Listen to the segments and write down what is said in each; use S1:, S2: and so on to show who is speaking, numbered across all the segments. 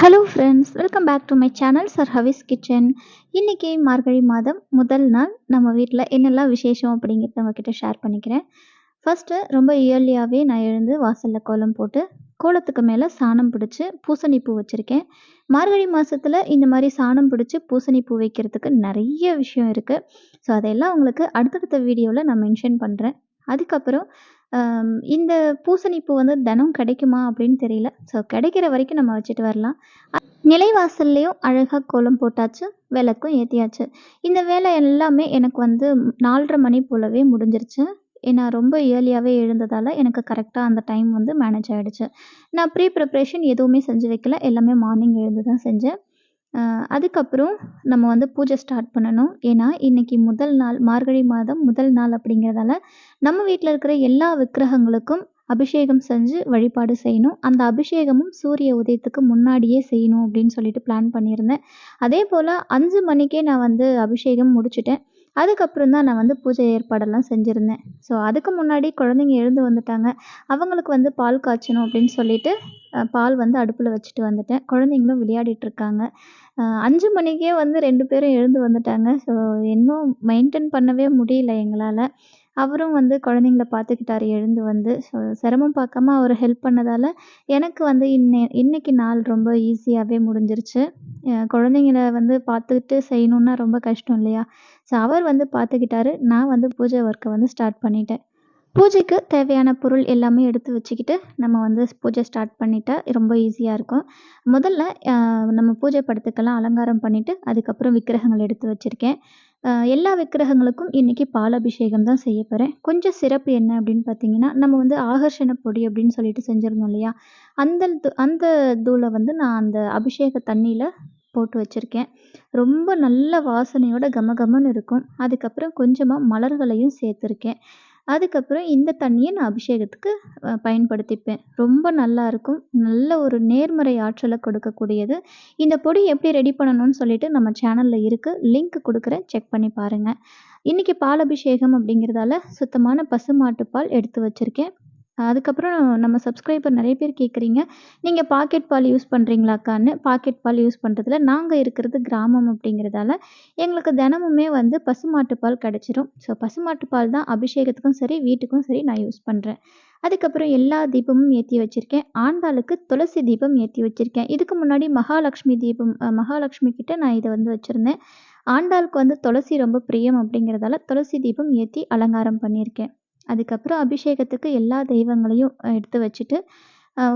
S1: Hello friends welcome back to my channel sir ஹவிஸ் kitchen இன்றைக்கி மார்கழி மாதம் முதல் நாள். நம்ம வீட்டில் என்னெல்லாம் விசேஷம் அப்படிங்கிறத உங்ககிட்ட ஷேர் பண்ணிக்கிறேன். ஃபஸ்ட்டு ரொம்ப இயர்லியாகவே நான் எழுந்து வாசலில் கோலம் போட்டு கோலத்துக்கு மேலே சாணம் பிடிச்சி பூசணி பூ வச்சுருக்கேன். மார்கழி மாதத்தில் இந்த மாதிரி சாணம் பிடிச்சி பூசணி பூ வைக்கிறதுக்கு நிறைய விஷயம் இருக்குது ஸோ அதையெல்லாம் உங்களுக்கு அடுத்தடுத்த வீடியோவில் நான் மென்ஷன் பண்ணுறேன் அதுக்கப்புறம் இந்த பூசணி பூ வந்து தினம் கிடைக்குமா அப்படின்னு தெரியல. ஸோ கிடைக்கிற வரைக்கும் நம்ம வச்சுட்டு வரலாம். நிலைவாசல்லையும் அழகாக கோலம் போட்டாச்சு விளக்கும் ஏற்றியாச்சு இந்த வேலை எல்லாமே எனக்கு வந்து நாலரை மணி போலவே முடிஞ்சிருச்சு. ஏன்னா ரொம்ப இயர்லியாகவே எழுந்ததால் எனக்கு கரெக்டாக அந்த டைம் வந்து மேனேஜ் ஆகிடுச்சு நான் ப்ரீ ப்ரிப்ரேஷன் எதுவுமே செஞ்சு வைக்கல. எல்லாமே மார்னிங் எழுந்து தான் செஞ்சேன். அதுக்கப்புறம் நம்ம வந்து பூஜை ஸ்டார்ட் பண்ணணும். ஏன்னா இன்னைக்கு முதல் நாள் மார்கழி மாதம் முதல் நாள் அப்படிங்கிறதால நம்ம வீட்டில் இருக்கிற எல்லா விக்கிரகங்களுக்கும் அபிஷேகம் செஞ்சு வழிபாடு செய்யணும். அந்த அபிஷேகமும் சூரிய உதயத்துக்கு முன்னாடியே செய்யணும் அப்படின்னு சொல்லிட்டு பிளான் பண்ணியிருந்தேன். அதே போல் அஞ்சு மணிக்கே நான் வந்து அபிஷேகம் முடிச்சுட்டேன். அதுக்கப்புறம் தான் நான் வந்து பூஜை ஏற்பாடெல்லாம் செஞ்சுருந்தேன். ஸோ அதுக்கு முன்னாடி குழந்தைங்க எழுந்து வந்துட்டாங்க. அவங்களுக்கு வந்து பால் காய்ச்சணும் அப்படின்னு சொல்லிட்டு பால் வந்து அடுப்பில் வச்சுட்டு வந்துட்டேன். குழந்தைங்களும் விளையாடிட்டுருக்காங்க. அஞ்சு மணிக்கே வந்து ரெண்டு பேரும் எழுந்து வந்துட்டாங்க. ஸோ இன்னும் மெயின்டைன் பண்ணவே முடியல எங்களால். அவரும் வந்து குழந்தைங்கள பார்த்துக்கிட்டாரு எழுந்து வந்து ஸோ சிரமம் பார்க்காம அவர் ஹெல்ப் பண்ணதால் எனக்கு வந்து இன்னை இன்னைக்கு நாள் ரொம்ப ஈஸியாகவே முடிஞ்சிருச்சு. குழந்தைங்கள வந்து பார்த்துக்கிட்டு செய்யணுன்னா ரொம்ப கஷ்டம் இல்லையா? ஸோ அவர் வந்து பார்த்துக்கிட்டாரு. நான் வந்து பூஜை ஒர்க்கை வந்து ஸ்டார்ட் பண்ணிட்டேன். பூஜைக்கு தேவையான பொருள் எல்லாமே எடுத்து வச்சுக்கிட்டு நம்ம வந்து பூஜை ஸ்டார்ட் பண்ணிட்டா ரொம்ப ஈஸியாக இருக்கும். முதல்ல நம்ம பூஜை படத்துக்கெல்லாம் அலங்காரம் பண்ணிவிட்டு அதுக்கப்புறம் விக்கிரகங்கள் எடுத்து வச்சுருக்கேன். எல்லா விக்கிரகங்களுக்கும் இன்றைக்கி பால் அபிஷேகம் தான் செய்ய போகிறேன் கொஞ்சம் சிறப்பு என்ன அப்படின்னு பார்த்தீங்கன்னா நம்ம வந்து ஆகர்ஷண பொடி அப்படின்னு சொல்லிட்டு செஞ்சுருந்தோம் இல்லையா? அந்த அந்த தூளை வந்து நான் அந்த அபிஷேக தண்ணியில் போட்டு வச்சுருக்கேன். ரொம்ப நல்ல வாசனையோட கமகமன்னு இருக்கும். அதுக்கப்புறம் கொஞ்சமாக மலர்களையும் சேர்த்துருக்கேன். அதுக்கப்புறம் இந்த தண்ணியை நான் அபிஷேகத்துக்கு பயன்படுத்திப்பேன். ரொம்ப நல்லா இருக்கும். நல்ல ஒரு நேர்மறை ஆற்றலை கொடுக்கக்கூடியது. இந்த பொடி எப்படி ரெடி பண்ணணும்னு சொல்லிட்டு நம்ம சேனலில் இருக்குது லிங்க் கொடுக்குறேன். செக் பண்ணி பாருங்கள் இன்றைக்கி பால் அபிஷேகம் அப்படிங்கிறதால சுத்தமான பசுமாட்டு பால் எடுத்து வச்சுருக்கேன். அதுக்கப்புறம் நம்ம சப்ஸ்கிரைபர் நிறைய பேர் கேட்குறீங்க. நீங்கள் பாக்கெட் பால் யூஸ் பண்ணுறீங்களாக்கான்னு பாக்கெட் பால் யூஸ் பண்ணுறதுல நாங்கள் இருக்கிறது கிராமம் அப்படிங்கிறதால எங்களுக்கு தினமுமே வந்து பசுமாட்டு பால் கிடச்சிரும். ஸோ பசுமாட்டு பால் தான் அபிஷேகத்துக்கும் சரி வீட்டுக்கும் சரி நான் யூஸ் பண்ணுறேன் அதுக்கப்புறம் எல்லா தீபமும் ஏற்றி வச்சுருக்கேன். ஆண்டாளுக்கு துளசி தீபம் ஏற்றி வச்சுருக்கேன். இதுக்கு முன்னாடி மகாலட்சுமி தீபம் மகாலட்சுமி கிட்டே நான் இதை வந்து வச்சுருந்தேன். ஆண்டாளுக்கு வந்து துளசி ரொம்ப பிரியம் அப்படிங்கிறதால துளசி தீபம் ஏற்றி அலங்காரம் பண்ணியிருக்கேன். அதுக்கப்புறம் அபிஷேகத்துக்கு எல்லா தெய்வங்களையும் எடுத்து வச்சுட்டு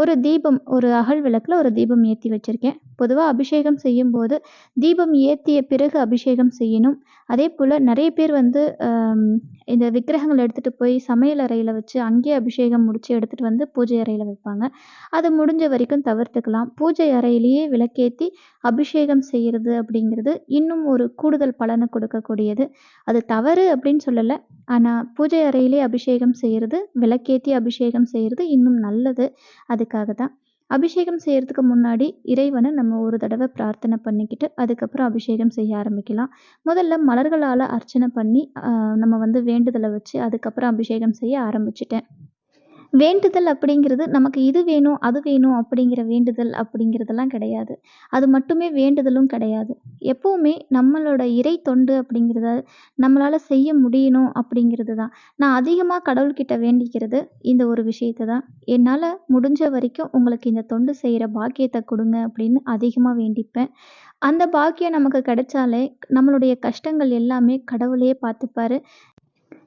S1: ஒரு தீபம் ஒரு அகல் விளக்கில் ஒரு தீபம் ஏற்றி வச்சுருக்கேன். பொதுவாக அபிஷேகம் செய்யும்போது தீபம் ஏற்றிய பிறகு அபிஷேகம் செய்யணும். அதே போல் நிறைய பேர் வந்து இந்த விக்கிரகங்கள் எடுத்துகிட்டு போய் சமையல் அறையில் வச்சு அங்கேயே அபிஷேகம் முடித்து எடுத்துகிட்டு வந்து பூஜை அறையில் வைப்பாங்க. அது முடிஞ்ச வரைக்கும் தவிர்த்துக்கலாம். பூஜை அறையிலேயே விளக்கேற்றி அபிஷேகம் செய்கிறது அப்படிங்கிறது இன்னும் ஒரு கூடுதல் பலனை கொடுக்கக்கூடியது. அது தவறு அப்படின்னு சொல்லலை. ஆனால் பூஜை அறையிலே அபிஷேகம் செய்கிறது விளக்கேற்றி அபிஷேகம் செய்கிறது இன்னும் நல்லது. அதுக்காக தான் அபிஷேகம் செய்கிறதுக்கு முன்னாடி இறைவனை நம்ம ஒரு தடவை பிரார்த்தனை பண்ணிக்கிட்டு அதுக்கப்புறம் அபிஷேகம் செய்ய ஆரம்பிக்கலாம். முதல்ல மலர்களால் அர்ச்சனை பண்ணி நம்ம வந்து வேண்டுதலை வச்சு அதுக்கப்புறம் அபிஷேகம் செய்ய ஆரம்பிச்சிட்டேன். வேண்டுதல் அப்படிங்கிறது நமக்கு இது வேணும் அது வேணும் அப்படிங்கிற வேண்டுதல் அப்படிங்கிறதெல்லாம் கிடையாது. அது மட்டுமே வேண்டுதலும் கிடையாது. எப்போவுமே நம்மளோட இறை தொண்டு அப்படிங்கிறத நம்மளால் செய்ய முடியணும் அப்படிங்கிறது தான். நான் அதிகமாக கடவுள்கிட்ட வேண்டிக்கிறது இந்த ஒரு விஷயத்தை தான். என்னால் முடிஞ்ச வரைக்கும் உங்களுக்கு இந்த தொண்டு செய்கிற பாக்கியத்தை கொடுங்க அப்படின்னு அதிகமாக வேண்டிப்பேன். அந்த பாக்கியம் நமக்கு கிடைச்சாலே நம்மளுடைய கஷ்டங்கள் எல்லாமே கடவுளே பார்த்துப்பாரு.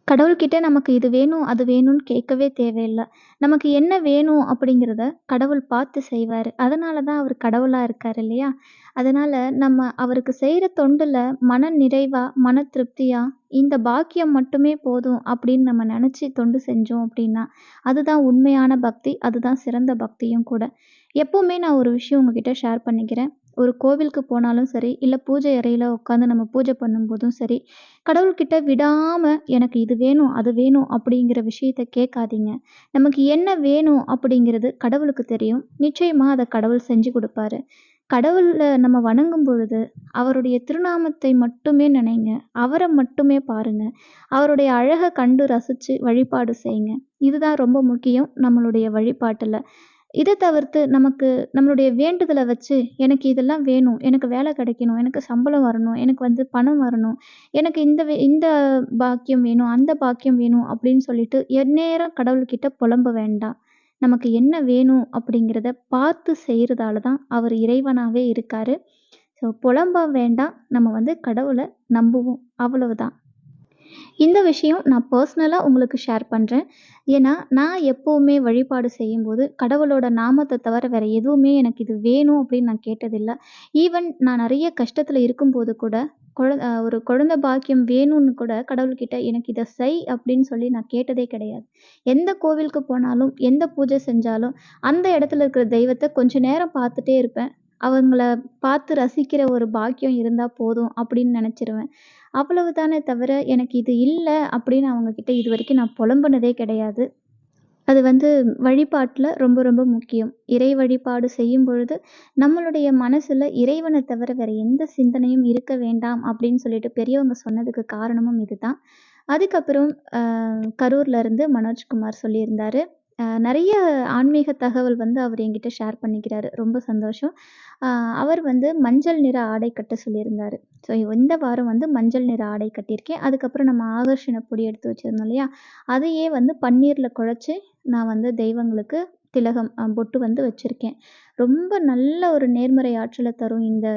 S1: கடவுள்கிட்ட நமக்கு இது வேணும் அது வேணும்னு கேட்கவே தேவையில்லை. நமக்கு என்ன வேணும் அப்படிங்கிறத கடவுள் பார்த்து செய்வார். அதனால தான் அவர் கடவுளாக இருக்கார் இல்லையா? அதனால் நம்ம அவருக்கு செய்கிற தொண்டில் மன நிறைவாக மன திருப்தியாக இந்த பாக்கியம் மட்டுமே போதும் அப்படின்னு நம்ம நினச்சி தொண்டு செஞ்சோம் அப்படின்னா அதுதான் உண்மையான பக்தி அதுதான் சிறந்த பக்தியும் கூட. எப்போவுமே நான் ஒரு விஷயம் உங்ககிட்ட ஷேர் பண்ணிக்கிறேன். ஒரு கோவிலுக்கு போனாலும் சரி இல்லை பூஜை அறையில் உட்காந்து நம்ம பூஜை பண்ணும்போதும் சரி கடவுள்கிட்ட விடாமல் எனக்கு இது வேணும் அது வேணும் அப்படிங்கிற விஷயத்த கேட்காதீங்க. நமக்கு என்ன வேணும் அப்படிங்கிறது கடவுளுக்கு தெரியும். நிச்சயமாக அதை கடவுள் செஞ்சு கொடுப்பாரு. கடவுளை நம்ம வணங்கும் பொழுது அவருடைய திருநாமத்தை மட்டுமே நினைங்க. அவரை மட்டுமே பாருங்க. அவருடைய அழகை கண்டு ரசித்து வழிபாடு செய்யுங்க. இதுதான் ரொம்ப முக்கியம் நம்மளுடைய வழிபாட்டில். இதை தவிர்த்து நமக்கு நம்மளுடைய வேண்டுதலை வச்சு, எனக்கு இதெல்லாம் வேணும், எனக்கு வேலை கிடைக்கணும், எனக்கு சம்பளம் வரணும், எனக்கு வந்து பணம் வரணும், எனக்கு இந்த வே இந்த பாக்கியம் வேணும், அந்த பாக்கியம் வேணும் அப்படின்னு சொல்லிட்டு எந்நேரம் கடவுள்கிட்ட புலம்ப வேண்டாம். நமக்கு என்ன வேணும் அப்படிங்கிறத பார்த்து செய்கிறதால தான் அவர் இறைவனாகவே இருக்காரு. ஸோ புலம்ப வேண்டாம். நம்ம வந்து கடவுளை நம்புவோம். அவ்வளவுதான். இந்த விஷயம் நான் பர்சனலாக உங்களுக்கு ஷேர் பண்ணுறேன் ஏன்னா, நான் எப்போவுமே வழிபாடு செய்யும்போது, கடவுளோட நாமத்தை தவிர வேறு எதுவுமே எனக்கு இது வேணும் அப்படின்னு நான் கேட்டதில்லை ஈவன் நான் நிறைய கஷ்டத்தில் இருக்கும்போது கூட, குழ ஒரு குழந்தை பாக்கியம் வேணும்னு கூட கடவுள்கிட்ட எனக்கு இதை செய் அப்படின்னு சொல்லி நான் கேட்டதே கிடையாது. எந்த கோவிலுக்கு போனாலும், எந்த பூஜை செஞ்சாலும், அந்த இடத்துல இருக்கிற தெய்வத்தை கொஞ்ச நேரம் பார்த்துட்டே இருப்பேன். அவங்கள பார்த்து ரசிக்கிற ஒரு பாக்கியம் இருந்தால் போதும் அப்படின்னு நினச்சிருவேன் அவ்வளவுதானே தவிர, எனக்கு இது இல்லை அப்படின்னு அவங்க கிட்ட இதுவரைக்கும் நான் புலம்புனதே கிடையாது. அது வந்து வழிபாட்டில் ரொம்ப ரொம்ப முக்கியம். இறை வழிபாடு செய்யும் பொழுது, நம்மளுடைய மனசில் இறைவனை தவிர வேற எந்த சிந்தனையும் இருக்க வேண்டாம் அப்படின்னு சொல்லிட்டு பெரியவங்க சொன்னதுக்கு காரணமும் இதுதான். அதுக்கப்புறம் அ கரூர்ல இருந்து மனோஜ்குமார் சொல்லியிருந்தாரு. நிறைய ஆன்மீக தகவல் வந்து அவர் என்கிட்ட ஷேர் பண்ணிக்கிறாரு. ரொம்ப சந்தோஷம். அவர் வந்து மஞ்சள் நிற ஆடை கட்ட சொல்லியிருந்தார் ஸோ இந்த வாரம் வந்து மஞ்சள் நிற ஆடை கட்டியிருக்கேன். அதுக்கப்புறம் நம்ம ஆகர்ஷண பொடி எடுத்து வச்சுருந்தோம் இல்லையா? அதையே வந்து பன்னீரில் குழச்சி நான் வந்து தெய்வங்களுக்கு திலகம் பொட்டு வந்து வச்சுருக்கேன் ரொம்ப நல்ல ஒரு நேர்மறை ஆற்றலை தரும் இந்த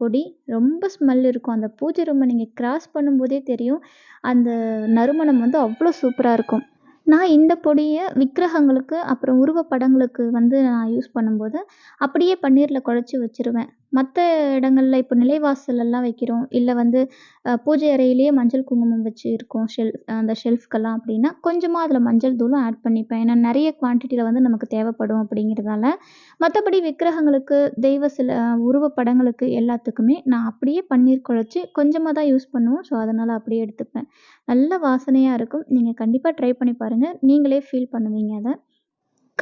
S1: பொடி. ரொம்ப ஸ்மெல் இருக்கும். அந்த பூஜை ரூமை நீங்கள் கிராஸ் பண்ணும்போதே தெரியும். அந்த நறுமணம் வந்து அவ்வளோ சூப்பராக இருக்கும். நான் இந்த பொடியை விக்கிரகங்களுக்கு, அப்புறம் உருவப்படங்களுக்கு வந்து நான் யூஸ் பண்ணும்போது, அப்படியே பன்னீரில் குழச்சி வச்சுருவேன். மற்ற இடங்கள்ல இப்போ நிலைவாசல்லெல்லாம் வைக்கிறோம். இல்லை வந்து பூஜை அறையிலேயே மஞ்சள், குங்குமம் வச்சு இருக்கோம். ஷெல் அந்த ஷெல்ஃப்க்கெல்லாம் அப்படின்னா, கொஞ்சமாக அதில் மஞ்சள் தூளும் ஆட் பண்ணிப்பேன். ஏன்னா நிறைய குவான்டிட்டியில் வந்து நமக்கு தேவைப்படும் அப்படிங்கிறதால. மற்றபடி விக்கிரகங்களுக்கு, தெய்வ சில உருவப்படங்களுக்கு எல்லாத்துக்குமே நான் அப்படியே பன்னீர் குழச்சி கொஞ்சமாக தான் யூஸ் பண்ணுவோம். ஸோ அதனால் அப்படியே எடுத்துப்பேன். நல்ல வாசனையாக இருக்கும். நீங்கள் கண்டிப்பாக ட்ரை பண்ணி பாருங்கள் நீங்களே ஃபீல் பண்ணுவீங்க அதை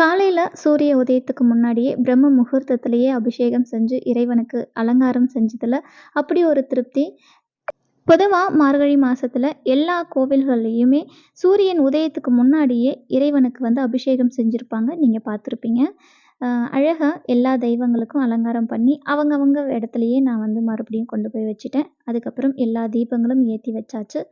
S1: காலையில் சூரிய உதயத்துக்கு முன்னாடியே பிரம்ம முகூர்த்தத்திலேயே அபிஷேகம் செஞ்சு இறைவனுக்கு அலங்காரம் செஞ்சதில் அப்படி ஒரு திருப்தி. பொதுவாக மார்கழி மாதத்தில் எல்லா கோவில்கள்லேயுமே சூரியன் உதயத்துக்கு முன்னாடியே இறைவனுக்கு வந்து அபிஷேகம் செஞ்சுருப்பாங்க நீங்கள் பார்த்துருப்பீங்க. அழகாக எல்லா தெய்வங்களுக்கும் அலங்காரம் பண்ணி, அவங்கவங்க இடத்துலையே நான் வந்து மறுபடியும் கொண்டு போய் வச்சுட்டேன். அதுக்கப்புறம் எல்லா தீபங்களும் ஏற்றி வச்சாச்சு.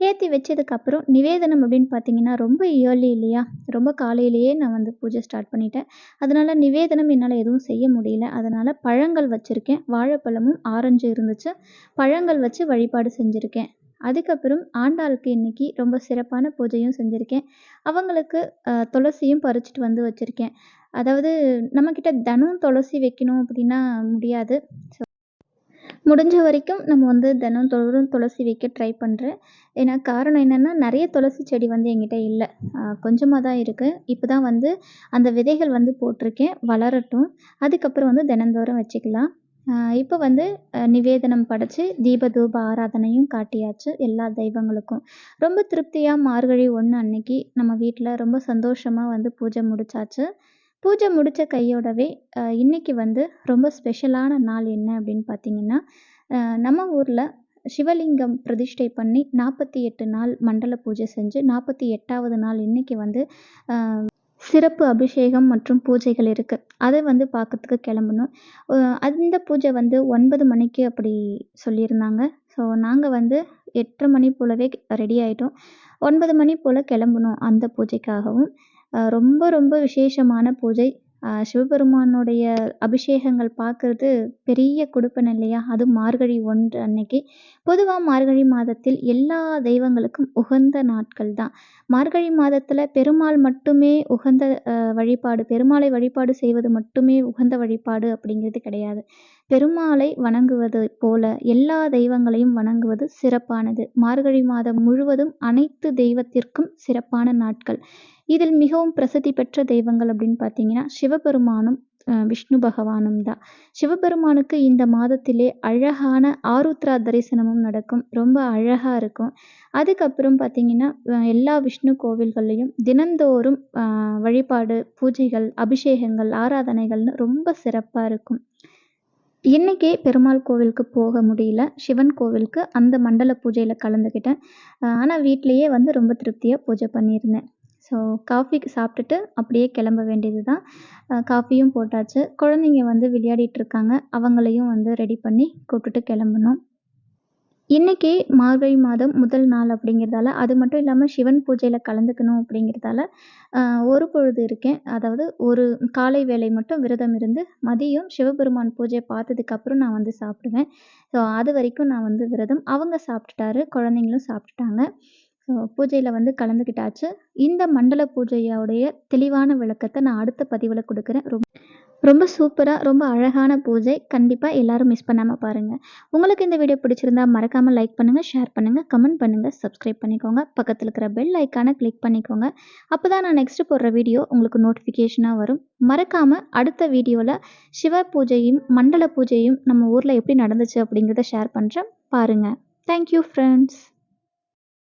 S1: ஏற்றி வச்சதுக்கப்புறம் நிவேதனம் அப்படின்னு பார்த்தீங்கன்னா, ரொம்ப இயர்லி இல்லையா? ரொம்ப காலையிலேயே நான் வந்து பூஜை ஸ்டார்ட் பண்ணிட்டேன். அதனால் நிவேதனம் என்னால் எதுவும் செய்ய முடியல. அதனால் பழங்கள் வச்சுருக்கேன் வாழைப்பழமும், ஆரஞ்சு இருந்துச்சு. பழங்கள் வச்சு வழிபாடு செஞ்சுருக்கேன் அதுக்கப்புறம் ஆண்டாளுக்கு இன்னைக்கு ரொம்ப சிறப்பான பூஜையும் செஞ்சுருக்கேன் அவங்களுக்கு துளசியும் பறிச்சிட்டு வந்து வச்சுருக்கேன் அதாவது நம்மக்கிட்ட தினம் துளசி வைக்கணும் அப்படின்னா முடியாது. ஸோ முடிஞ்ச வரைக்கும் நம்ம வந்து தினந்தோறும் துளசி வைக்க ட்ரை பண்ணுறேன் ஏன்னா காரணம் என்னென்னா நிறைய துளசி செடி வந்து என்கிட்ட இல்லை கொஞ்சமாக தான் இருக்குது இப்போ தான் வந்து அந்த விதைகள் வந்து போட்டிருக்கேன். வளரட்டும். அதுக்கப்புறம் வந்து தினந்தோறும் வச்சுக்கலாம். இப்போ வந்து நிவேதனம் படைச்சு, தீப தூப ஆராதனையும் காட்டியாச்சு எல்லா தெய்வங்களுக்கும். ரொம்ப திருப்தியாக மார்கழி ஒன்று அன்னைக்கு நம்ம வீட்டில் ரொம்ப சந்தோஷமாக வந்து பூஜை முடிச்சாச்சு. பூஜை முடித்த கையோடவே இன்றைக்கி இன்னைக்கு வந்து ரொம்ப ஸ்பெஷலான நாள் என்ன அப்படின்னு பார்த்தீங்கன்னா, நம்ம ஊரில் சிவலிங்கம் பிரதிஷ்டை பண்ணி 48 நாள் மண்டல பூஜை செஞ்சு 48வது நாள் இன்றைக்கி வந்து சிறப்பு அபிஷேகம் மற்றும் பூஜைகள் இருக்குது அதை வந்து பார்க்கறதுக்கு கிளம்பணும். அந்த பூஜை வந்து ஒன்பது மணிக்கு அப்படி சொல்லியிருந்தாங்க. ஸோ நாங்கள் வந்து 8:30 மணி போலவே ரெடி ஆகிட்டோம் ஒன்பது மணி போல் கிளம்பணும் அந்த பூஜைக்காகவும். ரொம்ப ரொம்ப விசேஷமான பூஜை. சிவபெருமானுடைய அபிஷேகங்கள் பார்க்கறது பெரிய கொடுப்பன் இல்லையா? அதுவும் மார்கழி ஒன்று அன்னைக்கு. பொதுவாக மார்கழி மாதத்தில் எல்லா தெய்வங்களுக்கும் உகந்த நாட்கள் தான். மார்கழி மாதத்தில் பெருமாள் மட்டுமே உகந்த வழிபாடு பெருமாளை வழிபாடு செய்வது மட்டுமே உகந்த வழிபாடு அப்படிங்கிறது கிடையாது. பெருமாளை வணங்குவது போல எல்லா தெய்வங்களையும் வணங்குவது சிறப்பானது. மார்கழி மாதம் முழுவதும் அனைத்து தெய்வத்திற்கும் சிறப்பான நாட்கள். இதில் மிகவும் பிரசித்தி பெற்ற தெய்வங்கள் அப்படின்னு பார்த்தீங்கன்னா, சிவபெருமானும், விஷ்ணு பகவானும் தான். சிவபெருமானுக்கு இந்த மாதத்திலே அழகான ஆருத்ரா தரிசனமும் நடக்கும். ரொம்ப அழகாக இருக்கும். அதுக்கப்புறம் பார்த்தீங்கன்னா, எல்லா விஷ்ணு கோவில்கள்லையும் தினந்தோறும் வழிபாடு, பூஜைகள், அபிஷேகங்கள், ஆராதனைகள்னு ரொம்ப சிறப்பாக இருக்கும். இன்றைக்கே பெருமாள் கோவிலுக்கு போக முடியல. சிவன் கோவிலுக்கு அந்த மண்டல பூஜையில் கலந்துக்கிட்டேன். ஆனால் வீட்லேயே வந்து ரொம்ப திருப்தியாக பூஜை பண்ணியிருந்தேன். ஸோ காஃபி சாப்பிட்டுட்டு அப்படியே கிளம்ப வேண்டியது தான் காஃபியும் போட்டாச்சு குழந்தைங்க வந்து விளையாடிட்டு இருக்காங்க அவங்களையும் வந்து ரெடி பண்ணி கூப்பிட்டுட்டு கிளம்பணும் இன்றைக்கி மார்கழி மாதம் முதல் நாள் அப்படிங்கிறதால அது மட்டும் இல்லாமல் சிவன் பூஜையில் கலந்துக்கணும் அப்படிங்கிறதால ஒரு பொழுது இருக்கேன். அதாவது ஒரு காலை வேலை மட்டும் விரதம் இருந்து மதியம் சிவபெருமான் பூஜையை பார்த்ததுக்கப்புறம் நான் வந்து சாப்பிடுவேன். ஸோ அது வரைக்கும் நான் வந்து விரதம். அவங்க சாப்பிட்டுட்டாரு குழந்தைங்களும் சாப்பிட்டுட்டாங்க. ஸோ பூஜையில் வந்து கலந்துக்கிட்டாச்சு. இந்த மண்டல பூஜையோடைய தெளிவான விளக்கத்தை நான் அடுத்த பதிவில் கொடுக்குறேன். ரொம்ப ரொம்ப சூப்பராக ரொம்ப அழகான பூஜை. கண்டிப்பாக எல்லோரும் மிஸ் பண்ணாமல் பாருங்கள் உங்களுக்கு இந்த வீடியோ பிடிச்சிருந்தா மறக்காமல் லைக் பண்ணுங்கள் ஷேர் பண்ணுங்கள் கமெண்ட் பண்ணுங்கள் சப்ஸ்கிரைப் பண்ணிக்கோங்க. பக்கத்தில் இருக்கிற பெல் ஐக்கானை கிளிக் பண்ணிக்கோங்க. அப்போ தான் நான் நெக்ஸ்ட்டு போடுற வீடியோ உங்களுக்கு நோட்டிஃபிகேஷனாக வரும். மறக்காமல் அடுத்த வீடியோவில் சிவ பூஜையும் மண்டல பூஜையும் நம்ம ஊரில் எப்படி நடந்துச்சு அப்படிங்கிறத ஷேர் பண்ணுறேன் பாருங்கள் தேங்க்யூ ஃப்ரெண்ட்ஸ்